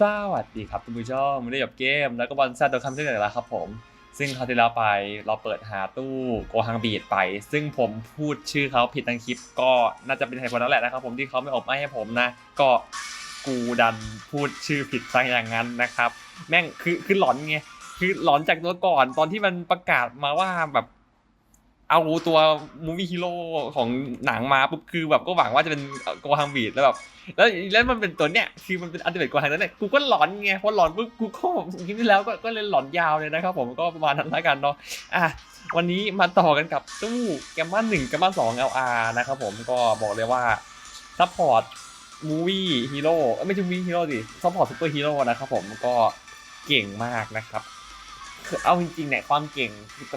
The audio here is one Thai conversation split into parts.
สวัสดีครับท่านผู้ชมได้หยบเกม แล้วก็บอลแซดโดนคำเชื่อกันแล้วครับผม ซึ่งคราวที่แล้วไปเราเปิดหาตู้โกฮังบีดไป ซึ่งผมพูดชื่อเขาผิดทั้งคลิป ก็น่าจะเป็นใครคนนั้นแหละนะครับผมที่เขาไม่อบไม่ให้ผมนะ ก็กูดันพูดชื่อผิดซะอย่างนั้นนะครับ แม่งคือคือหลอนไงคือหลอนจากตัวก่อนตอนที่มันประกาศมาว่าแบบ เอาตัวมูวี่ฮีโร่ของหนังมาปุ๊บคือแบบก็หวังว่าจะเป็นโกฮังบีดแล้วแบบแล้วแล้วมันเป็นตัวเนี้ยคือมันเป็นอัลติเมทโกฮังนั้นเนี่ยกูก็หลอนไงพอหลอนปุ๊บกูก็คลิปที่แล้วก็ก็เลยหลอนยาวเลยนะครับผมก็ประมาณนั้นล้วกันเนาะอะวันนี้มาต่อกันกับตู้แกมมาหนึ่งแกมมาสอง LR นะครับผมก็บอกเลยว่าซัพพอร์ตมูวี่ฮีโร่ไม่ใช่มูวี่ฮีโร่สิซัพพอร์ตซูเปอร์ฮีโร่นะครับผมก็เก่งมากนะครับคือเอาจริงๆเนี่ยความเก่ง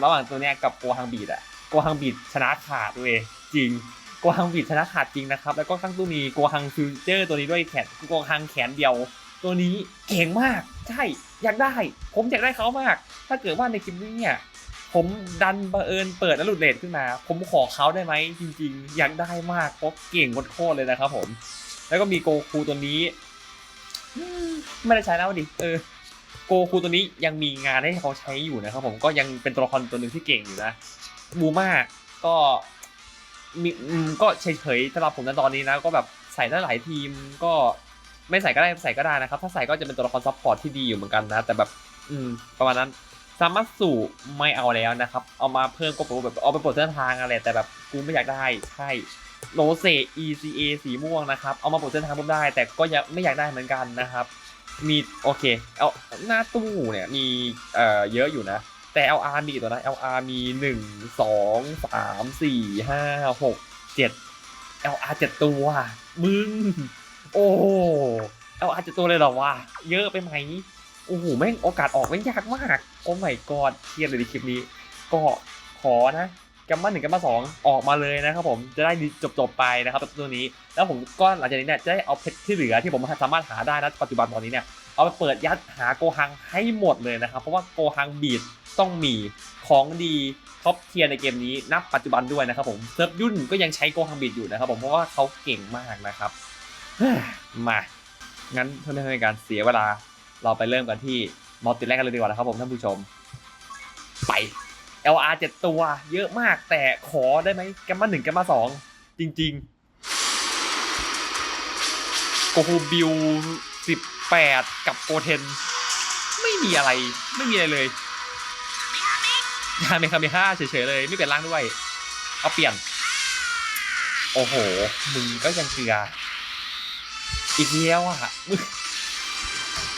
ระหว่างตัวเนี้ยกับโกฮังบีดอะ โกฮังบีดชนะขาดเลยจริงโกฮังบีดชนะขาดจริงนะครับ แล้วก็ข้างตู้มีโกฮังฟิวเจอร์ตัวนี้ด้วยแขนโกฮังแขนเดียว ตัวนี้เก่งมาก ใช่ อยากได้ ผมอยากได้เขามาก ถ้าเกิดว่าในคลิปนี้เนี่ยผมดันบังเอิญเปิดแล้วหลุดเลทขึ้นมา ผมขอเขาได้ไหมจริง ๆ อยากได้มากเพราะเก่งโคตรเลยนะครับผม แล้วก็มีโกคูตัวนี้ไม่ได้ใช้แล้วดิเออโกคูตัวนี้ยังมีงานให้เขาใช้อยู่นะครับผมก็ยังเป็นตัวละครตัวหนึ่งที่เก่งอยู่นะ บูมาก็มีก็เฉยๆสำหรับผมในตอนนี้นะก็แบบใส่ได้หลายทีมก็ไม่ใส่ก็ได้ใส่ก็ได้นะครับ ถ้าใส่ก็จะเป็นตัวละครซัพพอร์ตที่ดีอยู่เหมือนกันนะ แต่แบบ อืม ประมาณนั้นซามัตสุไม่เอาแล้วนะครับ เอามาเพิ่มก็แบบเอาไปปลดเส้นทางอะไรแต่แบบกูไม่อยากได้ใช่โรเซ ECA สีม่วงนะครับ เอามาปลดเส้นทางผมได้ แต่ก็ยังไม่อยากได้เหมือนกันนะครับ มีโอเค เอาหน้าตู้เนี่ยมีเอ่อเยอะอยู่นะ แต่ LR มีตัวนะ LR มีหนึ่งสองสามสี่ห้าหกเจ็ด LR เจ็ดตัว มึง โอ้ LR เจ็ดตัวเลยเหรอวะ เยอะไปไหม โอ้โห แม่งโอกาสออกแม่งยากมาก โอ้ไม่กอดเครียดเลยในคลิปนี้ ก็ขอนะกัมมาหนึ่งกัมมาสองออกมาเลยนะครับผมจะได้จบจบไปนะครับตัวนี้ แล้วผมก็หลังจากนี้เนี่ยจะได้เอาเพชรที่เหลือที่ผมสามารถหาได้นะปัจจุบันตอนนี้เนี่ย เอาไปเปิดยัดหาโกฮังให้หมดเลยนะครับ เพราะว่าโกฮังบีดต้องมีของดีท็อปเทียร์ในเกมนี้นับปัจจุบันด้วยนะครับผมเซิร์ฟยุ่นก็ยังใช้โกฮังบีดอยู่นะครับผมเพราะว่าเขาเก่งมากนะครับมางั้นเพื่อไม่ให้การเสียเวลา เราไปเริ่มกันที่มอลติแรกกันเลยดีกว่านะครับผมท่านผู้ชม ไป LR 7 ตัว เยอะมากแต่ขอได้ไหมแกมมาหนึ่งแกมมาสองจริงๆโกฮูบิวสิบ แปดกับโกเทน ไม่มีอะไรไม่มีอะไรเลยยาเมคาเมฮ่าเฉยๆเลย ไม่เปลี่ยนร่างด้วย เอาเปลี่ยน โอ้โห มึงก็ยังเกลืออีกแล้วอะมึง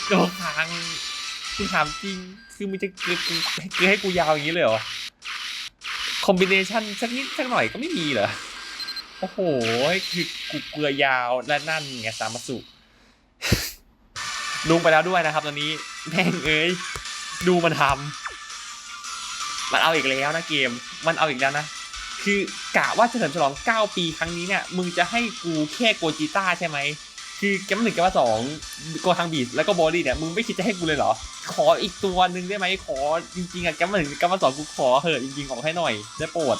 โดนทางกูถามจริง คือมึงจะเกลือกูเกลือให้กูยาวอย่างนี้เลยเหรอ คอมบิเนชันสักนิดสักหน่อยก็ไม่มีเหรอ โอ้โห คือกูเกลือยาวและนั่นไงสามาสุ ลุงไปแล้วด้วยนะครับ ตอนนี้แม่งเอ้ยดูมันทำมันเอาอีกแล้วนะเกม มันเอาอีกแล้วนะ คือกะว่าเฉลิมฉลอง 9 ปีครั้งนี้เนี่ย มึงจะให้กูแค่โกจิต้าใช่ไหม คือแกมหนึ่งแกมสองโกทางบีดแล้วก็บอดี้เนี่ย มึงไม่คิดจะให้กูเลยเหรอ ขออีกตัวหนึ่งได้ไหม ขอจริงๆอะแกมหนึ่งแกมสองกูขอเหอะจริงๆออกให้หน่อย ได้โปรด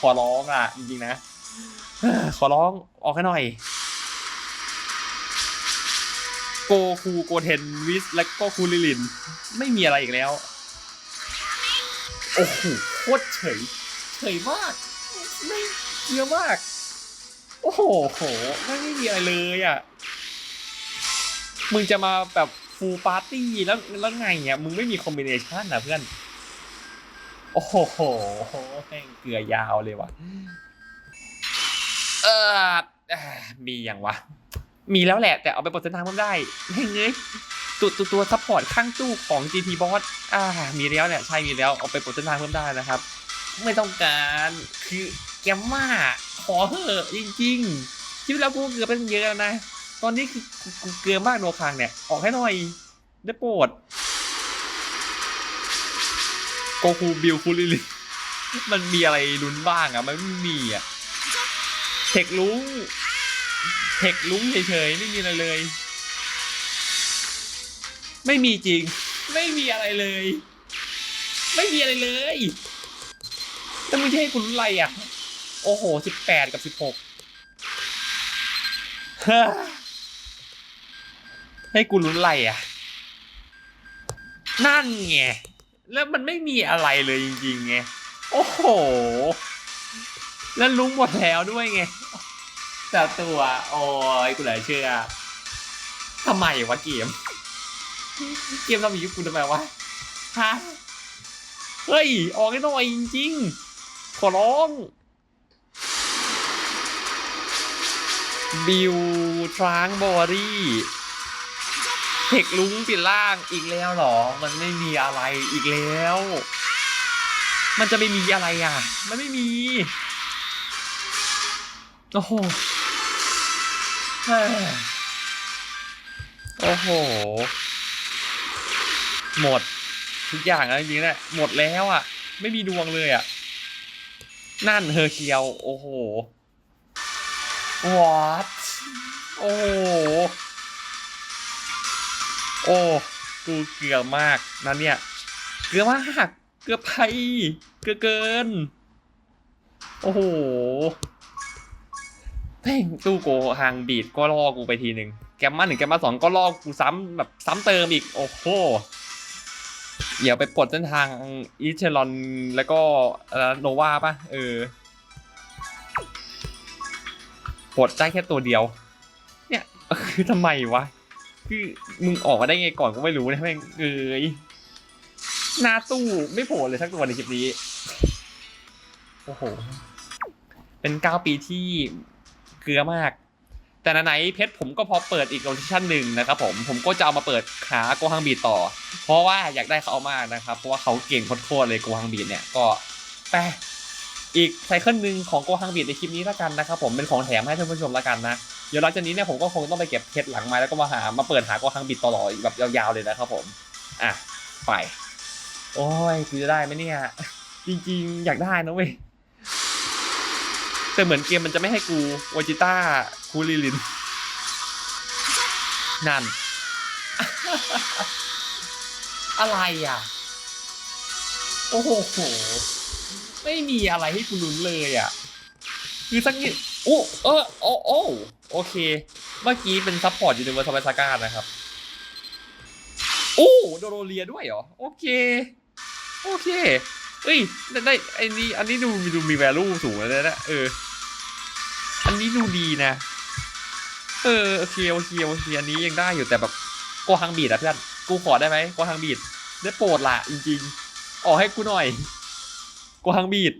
ขอร้องอะจริงๆนะ ขอร้องออกให้หน่อย กคูโกเทนวิสและก็คูลิลิน ไม่มีอะไรอีกแล้ว โอ้โหโคตรเฉย เฉยมาก ไม่เยอะมาก โอ้โหโหไม่ไม่มีอะไรเลยอะ มึงจะมาแบบฟูลปาร์ตี้แล้วแล้วไงอะมึงไม่มีคอมบิเนชันนะเพื่อน โอ้โหแม่งเกลือยาวเลยว่ะ เออเอ่อมีอย่างวะ มีแล้วแหละ แต่เอาไปปลดเส้นทางเพิ่มได้ไม่เงยตัวตัวตัวซัพพอร์ตข้างตู้ของ GT Boss อ่า มีแล้วเนี่ยใช่มีแล้วเอาไปปลดเส้นทางเพิ่มได้นะครับ ไม่ต้องการคือแกมมาขอเถอะจริงๆชีวิตเรากูเกือบเป็นเยอะแล้วนะ ตอนนี้คือกูเกลือมากโนคางเนี่ย ออกให้หน่อยได้โปรดโกคูบิลคูลิลิมันมีอะไรลุ้นบ้างอะ มันไม่มีอะ เทคลุงเทคลุ้งเฉยๆไม่มีอะไรเลย ไม่มีจริง ไม่มีอะไรเลย ไม่มีอะไรเลยแล้วมึงจะให้กูรู้อะไรอะ โอ้โหสิบแปดกับสิบหกให้กูลุ้นอะไรอะ นั่นไง แล้วมันไม่มีอะไรเลยจริงๆไง โอ้โห แล้วลุ้งหมดแล้วด้วยไง แต่ตัวโอ้ยกูเหลือเชื่อทำไมวะเกม เกมเรามียุคกูทำไมวะฮะเฮ้ย ออกให้หน่อยจริงๆขอร้องบิวทรางบอรี่เทคลุงปิดล่างอีกแล้วเหรอ มันไม่มีอะไรอีกแล้ว มันจะไม่มีอะไรอะ มันไม่มี โอ้โห โอ้โห หมด ทุกอย่างแล้วจริงๆนะหมดแล้วอะ ไม่มีดวงเลยอะ นั่นเฮอร์เคียว โอ้โห what โอ้โห โอ้กูเกือบมากนั่นเนี่ย เกือบมาก เกือบไปเกือบเกิน โอ้โห เพ่งตู้โกหางบีดก็ล่อกูไปทีหนึ่งแกมมาหนึ่งแกมมาสองก็ล่อกูซ้ำแบบซ้ำเติมอีก โอ้โหเดี๋ยวไปปลดเส้นทางอีเชลอนแล้วก็โนวาป่ะ เออปลดได้แค่ตัวเดียว เนี่ยคือทำไมวะ คือมึงออกมาได้ไงก่อนก็ไม่รู้นะแม่งเอ้ยหน้าตู้ไม่โผล่เลยสักตัวในคลิปนี้ โอ้โห เป็นเก้าปีที่ เกลือมาก แต่ไหนๆเพชรผมก็พอเปิดอีกโลเคชั่นหนึ่งนะครับผมผมก็จะเอามาเปิดหาโกฮังบีต่อ เพราะว่าอยากได้เขามากนะครับ เพราะว่าเขาเก่งโคตรเลยโกฮังบีเนี่ยก็ไปอีกไซเคิลหนึ่งของโกฮังบีในคลิปนี้ละกันนะครับผมเป็นของแถมให้ท่านผู้ชมละกันนะเดี๋ยวหลังจากนี้เนี่ยผมก็คงต้องไปเก็บเพชรหลังไม้แล้วก็มาหามาเปิดหาโกฮังบีต่ออีกแบบยาวๆเลยนะครับผมอะไป โอ้ยกูจะได้ไหมเนี่ย จริงๆ อยากได้นะเว้ย แต่เหมือนเกมมันจะไม่ให้กูโอจิต้าคูริลิน นั่น อะไรอะ โอ้โห ไม่มีอะไรให้กูลุ้นเลยอะ คือสักนิดโอ้เออโอ้โอ้โอเค เมื่อกี้เป็นซัพพอร์ตอยู่ในเวอร์ซัลซาก้านะครับ โอ้โดโรเลียด้วยเหรอ โอเค โอเค เอ้ยได้ไอ้นี่อันนี้ดูดูมี value สูงเลยนะเออ อันนี้ดูดีนะ เออโอเคโอเคโอเคอันนี้ยังได้อยู่แต่แบบโกฮังบีดอะเพื่อนกูขอได้ไหมโกฮังบีดได้โปรดละจริงๆออกให้กูหน่อยโกฮังบีด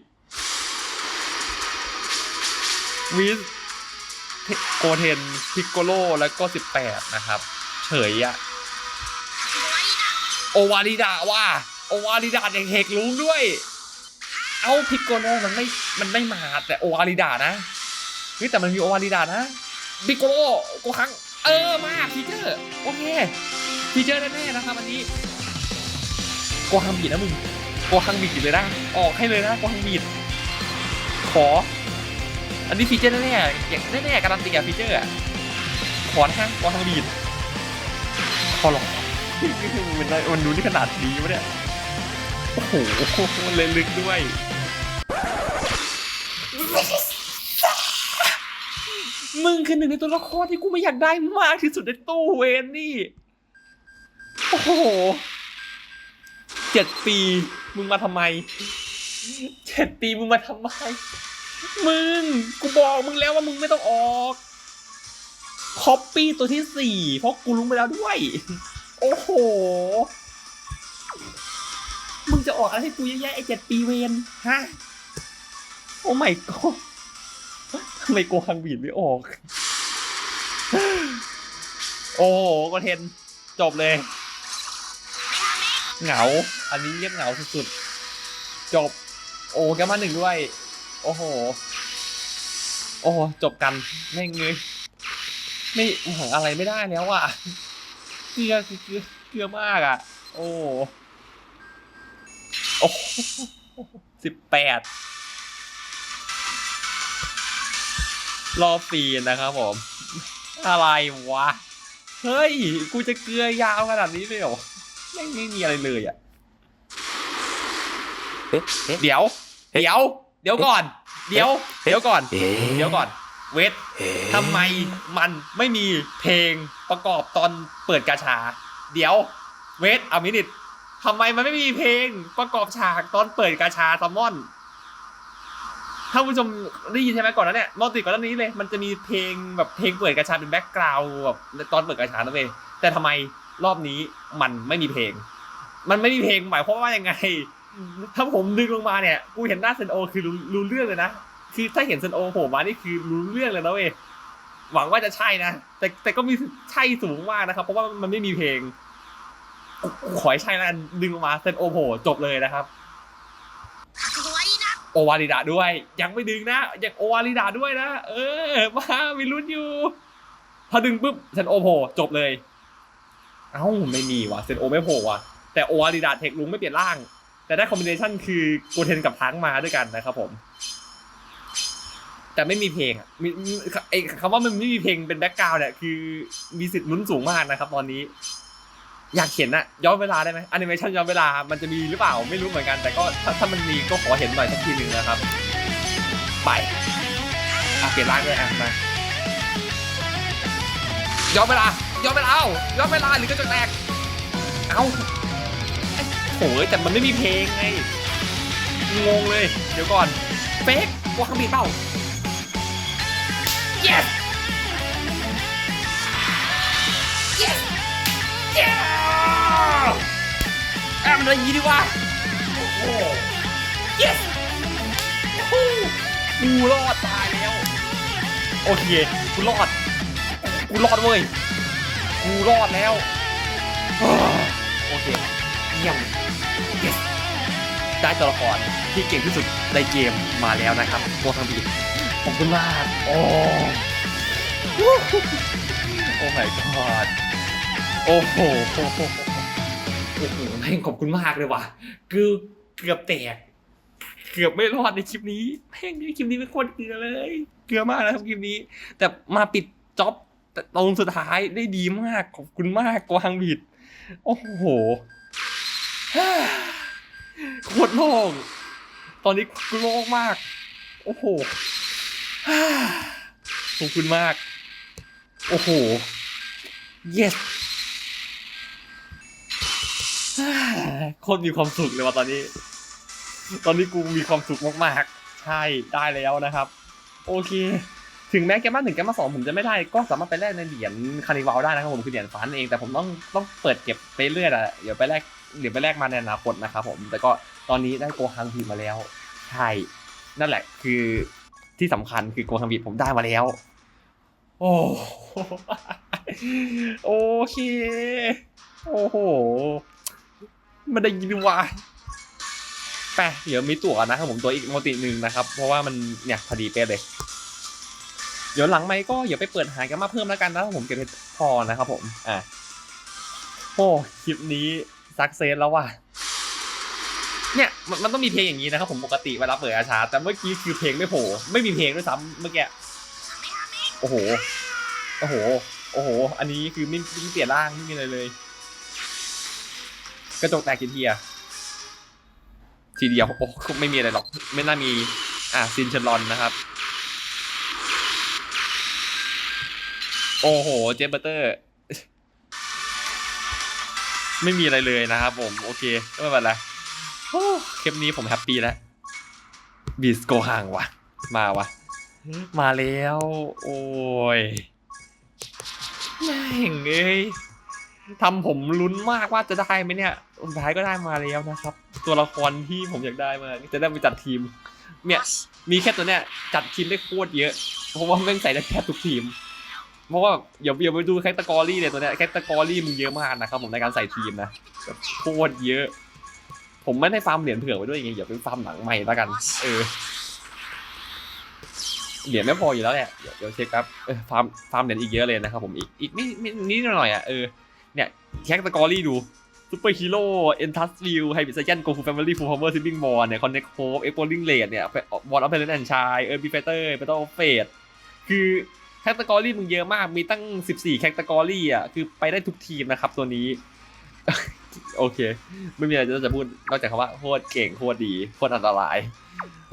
วิสโกเทนพิกโกโลแล้วก็สิบแปดนะครับ เฉยอะโอวาริดาว่า โอวาริดาเด็กเฮกลุงด้วย เอาพิกโกโลมันไม่มันไม่มาแต่โอวาริดานะเฮ้ยแต่มันมีโอวาริดานะพิโกโลโกคังเออมาฟีเจอร์โอเคฟีเจอร์แน่ๆนะครับอันนี้โกฮังบีดนะมึงโกฮังบีดเลยนะออกให้เลยนะโกฮังบีดขอ อันนี้ฟีเจอร์แน่ๆอย่างแน่ๆการันตีอะฟีเจอร์อะขอนะฮะโกฮังบีดขอหรอมันได้มันดูที่ขนาดนี้วะเนี่ย โอ้โหมันเลยลึกด้วย มึงคือหนึ่งในตัวละครที่กูไม่อยากได้มากที่สุดในตู้เวนนี่ โอ้โหเจ็ดปี มึงมาทำไมเจ็ดปีมึงมาทำไม มึง กูบอกมึงแล้วว่ามึงไม่ต้องออกคอปปี้ตัวที่สี่เพราะกูรู้ไปแล้วด้วย โอ้โห จะออกอะไรให้กูเยอะแยะไอเจ็ดปีเวนฮะ โอ้ไม่ก็ทำไมโกฮังบีดไม่ออก โอ้โหก็เทนจบเลย เหงา อันนี้เรียกเหงาสุดๆ จบ โอ้แกมาหนึ่งด้วย โอ้โห โอ้จบกันแม่งเลยไม่หาอะไรไม่ได้แล้วอะเกลือเกลือเกลือมากอะ โอ้ โอ้สิบแปดรอฟีนนะครับผม อะไรวะ เฮ้ย กูจะเกลือยาวขนาดนี้เลยเหรอไม่งไม่มีอะไรเลยอะ เอ๊ะเอ๊ะเดี๋ยว เดี๋ยว เดี๋ยวก่อน เดี๋ยว เดี๋ยวก่อนเอ๊ะเดี๋ยวก่อน เวททำไมมันไม่มีเพลงประกอบตอนเปิดกาชา เดี๋ยว เวทเอามินิท ทำไมมันไม่มีเพลงประกอบฉากตอนเปิดกาชาซัมมอนถ้าผู้ชมได้ยินใช่ไหมก่อนนั้นเนี่ยมอติก่อนหน้านี้เลย มันจะมีเพลงแบบเพลงเปิดกาชาเป็นแบ็กกราวด์แบบตอนเปิดกาชานะเว้ยแต่ทำไมรอบนี้มันไม่มีเพลง มันไม่มีเพลงหมายความว่ายังไง ถ้าผมดึงลงมาเนี่ย กูเห็นหน้าเซนโอคือรู้เรื่องเลยนะ คือถ้าเห็นเซนโอโผล่มานี่คือรู้เรื่องเลยนะเว้ย หวังว่าจะใช่นะ แต่แต่ก็มีใช่สูงมากนะครับ เพราะว่ามันไม่มีเพลง ขอยชายนั้นดึงออกมาเซนโอโผจบเลยนะครับ โอวาริดาด้วย ยังไม่ดึงนะยังโอวาริดาด้วยนะ เออ มามีลุ้นอยู่ พอดึงปุ๊บเซนโอโผจบเลย เอ้าไม่มีว่ะเซนโอไม่โผว่ะแต่โอวาริดาเทคลุงไม่เปลี่ยนร่าง แต่ได้คอมบิเนชันคือโกเทนกับทั้งมาด้วยกันนะครับผมแต่ไม่มีเพลงอะคำว่ามันไม่มีเพลงเป็นแบ็กกราวด์เนี่ยคือมีสิทธิ์ลุ้นสูงมากนะครับ ตอนนี้ อยากเห็นอะย้อนเวลาได้ไหมแอนิเมชันย้อนเวลา มันจะมีหรือเปล่าไม่รู้เหมือนกัน แต่ก็ถ้าถ้ามันมีก็ขอเห็นหน่อยสักทีหนึ่งนะครับ ไปอะเปลี่ยนร่างด้วยอะมาย้อนเวลาย้อนเวลาเอาย้อนเวลาหรือกระจกแตกเอาไอ้โหยแต่มันไม่มีเพลงไงงงเลย เดี๋ยวก่อนเฟกวาคาบิเปล่า yes yes แอมเลยยีดีว่าโอ้โห yes โอ้กูรอดตายแล้ว โอเค กูรอด กูรอดเว้ย กูรอดแล้ว โอเค เยี่ยม yes ได้ตัวละครที่เก่งที่สุดในเกมมาแล้วนะครับโมทังบีขอบคุณมากโอ้โอ้ my god โอ้โห อ้โหโอ้โหแม่งขอบคุณมากเลยว่ะคือเกือบแตก เกือบไม่รอดในคลิปนี้แม่งในคลิปนี้ไม่ควรเกลือเลย เกลือมากนะครับคลิปนี้ แต่มาปิดจ็อบตรงสุดท้ายได้ดีมาก ขอบคุณมากกวางบิด โอ้โหโคตรโล่งตอนนี้โล่งมาก โอ้โหขอบคุณมาก โอ้โห yes คตรมีความสุขเลยว่ะตอนนี้ ตอนนี้กูมีความสุขมากๆ ใช่ได้แล้วนะครับ โอเค ถึงแม้แกมาหนึ่งแกมาสองผมจะไม่ได้ ก็สามารถไปแลกในเหรียญคานิวัลได้นะครับผมคือเหรียญฟันเองแต่ผมต้องต้องเปิดเก็บไปเรื่อยอะเดี๋ยวไปแลกเดี๋ยวไปแลกมาในอนาคตนะครับผมแต่ก็ตอนนี้ได้โกฮังพีมาแล้วใช่นั่นแหละคือที่สำคัญคือโกฮังพีผมได้มาแล้ว โอ้โอเค โอ้โห มันได้ยินว่าไปเดี๋ยวมีตั๋วนะครับผมตัวอีกโมติหนึ่งนะครับ เพราะว่ามันเนี่ยพอดีเป๊ะเลย เดี๋ยวหลังไม่ก็อย่าไปเปิดหากันมาเพิ่มแล้วกันนะครับผมเก็บพชรพอนะครับผมอะโอ้คลิปนี้สักเซสแล้วว่ะเนี่ยมันมันต้องมีเพลงอย่างนี้นะครับผมปกติเวลาเปิดอาชา แต่เมื่อกี้คือเพลงไม่โผล่ไม่มีเพลงด้วยซ้ำเมื่อกี้โอ้โหโอ้โหโอ้โห อันนี้คือไม่ไม่เปลี่ยนร่างไม่มีอะไรเลย กระจกแตกกี่ทีอะทีเดียวโอ้ไม่มีอะไรหรอก ไม่น่ามีอะซินเชลอนนะครับ โอ้โห เจฟเบอร์เตอร์ ไม่มีอะไรเลยนะครับผม โอเคไม่เป็นไรโอ้คลิปนี้ผมแฮปปี้แล้วบีสโกห่างวะมาวะมาแล้ว โอ้ยแม่งเอ้ย ทำผมลุ้นมากว่าจะได้ไหมเนี่ยสุดท้ายก็ได้มาแล้วนะครับ ตัวละครที่ผมอยากได้มาจะได้ไปจัดทีม เนี่ยมีแค่ตัวเนี้ยจัดทีมได้โคตรเยอะ เพราะว่าแม่งใส่ได้แค่ทุกทีม เพราะว่าอย่าอย่าไปดูแคตตากรีเลยตัวเนี้ยแคตตากรีมึงเยอะมากนะครับผมในการใส่ทีมนะแบบโคตรเยอะ ผมไม่ได้ฟาร์มเหรียญเผื่อไว้ด้วยไงอย่าไปฟาร์มหลังใหม่แล้วกัน เออเหรียญไม่พออยู่แล้วแหละเดี๋ยวเดี๋ยวเช็คครับเออฟาร์มฟาร์มเหรียญอีกเยอะเลยนะครับผมอีกอีกไม่ไม่นิดหน่อยอะเออ เนี่ยแคคตากรีดูซูเปอร์ฮีโร่เอ็นทัสวิวไฮบิสเซนโกคูแฟมิลี่ฟูลพาวเวอร์ซิบบิ้งบอลเนี่ยคอนเน็กโคฟเอ็กโพลิงเลดเนี่ยบอลออฟเพลนแอนชายเออร์บีไฟเตอร์เปโตเฟดคือแคคตากรีมึงเยอะมาก มีตั้ง 14 แคคตากรีอะ คือไปได้ทุกทีมนะครับตัวนี้ โอเค ไม่มีอะไรจะพูด นอกจากคำว่าโคตรเก่งโคตรดีโคตรอันตราย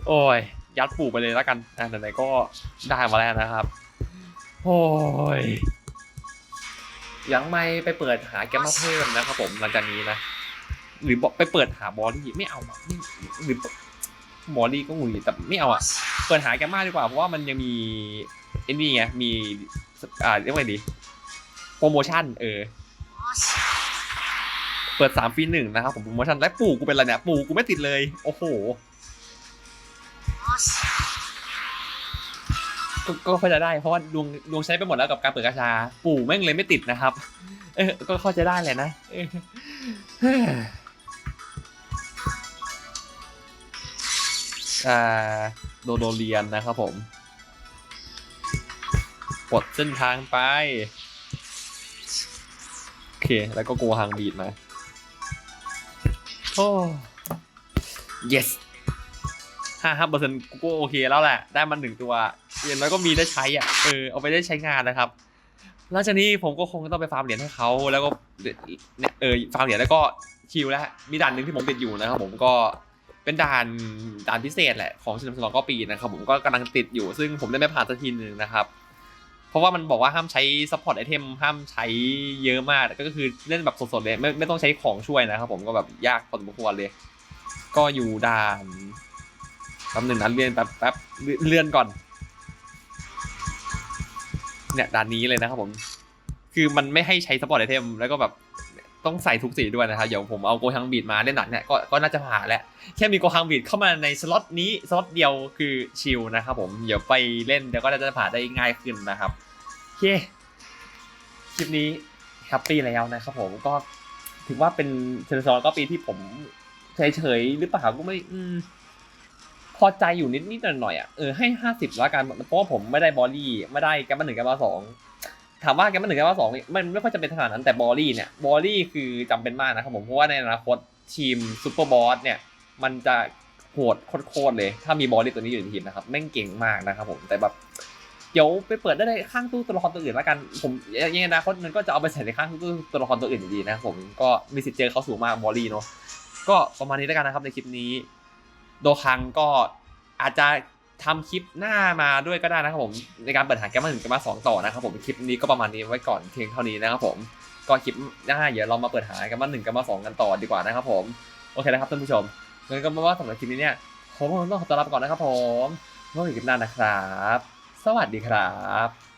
โอ้ย ยัดปู่ไปเลยแล้วกันอะไหนๆก็ได้มาแล้วนะครับ โอ้ย ยังไม่ไปเปิดหาแกมมาเพิ่มนะครับผมหลังจากนี้นะ หรือบอกไปเปิดหาบอลลี่ไม่เอาอะหรือบอลลี่ก็งุนงิดแต่ไม่เอาอะเปิดหาแกมมาดีกว่าเพราะว่ามันยังมีไอ้นี่ไงมีอ่าเรียกว่าไงดีโปรโมชั่นเออเปิดสามฟรีหนึ่งนะครับผมโปรโมชั่นและปู่กูเป็นอะไรเนี่ยปู่กูไม่ติดเลย โอ้โห ก็ก็เข้าใจได้เพราะว่าดวงดวงใช้ไปหมดแล้วกับการเปิดกระชา ปู่แม่งเลยไม่ติดนะครับ เออก็เข้าใจได้แหละนะเอออ่าโดโดเรียนนะครับผมกดเส้นทางไป โอเค แล้วก็โกฮังบีดมาโอ้ yes ห้าห้าเปอร์เซ็นต์กูก็โอเคแล้วแหละ ได้มันหนึ่งตัว อย่างน้อยก็มีได้ใช้อะเออเอาไปได้ใช้งานนะครับหลังจากนี้ผมก็คงต้องไปฟาร์มเหรียญให้เขาแล้วก็เนี่ยเออฟาร์มเหรียญแล้วก็คิวแล้วมีด่านหนึ่งที่ผมติดอยู่นะครับ ผมก็เป็นด่านด่านพิเศษแหละของเฉลิมฉลองก็ปีนะครับ ผมก็กำลังติดอยู่ ซึ่งผมได้ไม่ผ่านสักทีหนึ่งนะครับ เพราะว่ามันบอกว่าห้ามใช้ซัพพอร์ตไอเทมห้ามใช้เยอะมากก็คือเล่นแบบสดๆเลยไม่ไม่ต้องใช้ของช่วยนะครับ ผมก็แบบยากพอสมควรเลย ก็อยู่ด่านแป๊บหนึ่งนะเลื่อนแป๊บแป๊บเลื่อนก่อน เนี่ยด่านนี้เลยนะครับผม คือมันไม่ให้ใช้ซัพพอร์ตไอเทมแล้วก็แบบต้องใส่ทุกสีด้วยนะครับเดี๋ยวผมเอาโกฮังบีดมาเล่นหนักเนี่ยก็ก็น่าจะผ่านแหละแค่มีโกฮังบีดเข้ามาในสล็อตนี้สล็อตเดียวคือชิลนะครับผมเดี๋ยวไปเล่นเดี๋ยวก็น่าจะผ่านได้ง่ายขึ้นนะครับโอเคคลิปนี้แฮปปี้แล้วนะครับผมก็ถือว่าเป็นเซนซอร์ก็ปีที่ผมเฉยๆหรือเปล่าก็ไม่อืม พอใจอยู่นิดนิดหน่อยหน่อยๆอะเออให้ห้าสิบแล้วกันเพราะว่าผมไม่ได้บอลลี่ไม่ได้แกมมาหนึ่งแกมมาสองถามว่าแกมมาหนึ่งแกมมาสองมันไม่ค่อยจะเป็นขนาดนั้นแต่บอลลี่เนี่ยบอลลี่คือจำเป็นมากนะครับผมเพราะว่าในอนาคตทีมซูเปอร์บอสเนี่ยมันจะโหดโคตรๆเลย ถ้ามีบอลลี่ตัวนี้อยู่ในทีมนะครับแม่งเก่งมากนะครับผมแต่แบบเดี๋ยวไปเปิดได้ในข้างตู้ตัวละครตัวอื่นแล้วกัน ผมยังไงอนาคตมันก็จะเอาไปใส่ในข้างตู้ตัวละครตัวอื่นอยู่ดีนะครับผมก็มีสิทธิ์เจอเขาสูงมากบอลลี่เนาะก็ประมาณนี้แล้วกันนะครับในคลิปนี้ โดคังก็อาจจะทำคลิปหน้ามาด้วยก็ได้นะครับผมในการเปิดหาแกมมาหนึ่งแกมมาสองต่อนะครับผมคลิปนี้ก็ประมาณนี้ไว้ก่อนเพียงเท่านี้นะครับผมก็คลิปหน้าเดี๋ยวเรามาเปิดหาแกมมาหนึ่งแกมมาสองกันต่อดีกว่านะครับผมโอเคนะครับท่านผู้ชมงั้นก็มาว่าสำหรับคลิปนี้เนี่ยผมต้องขอตัวลาไปก่อนนะครับผมไว้พบกันคลิปหน้านะครับ สวัสดีครับ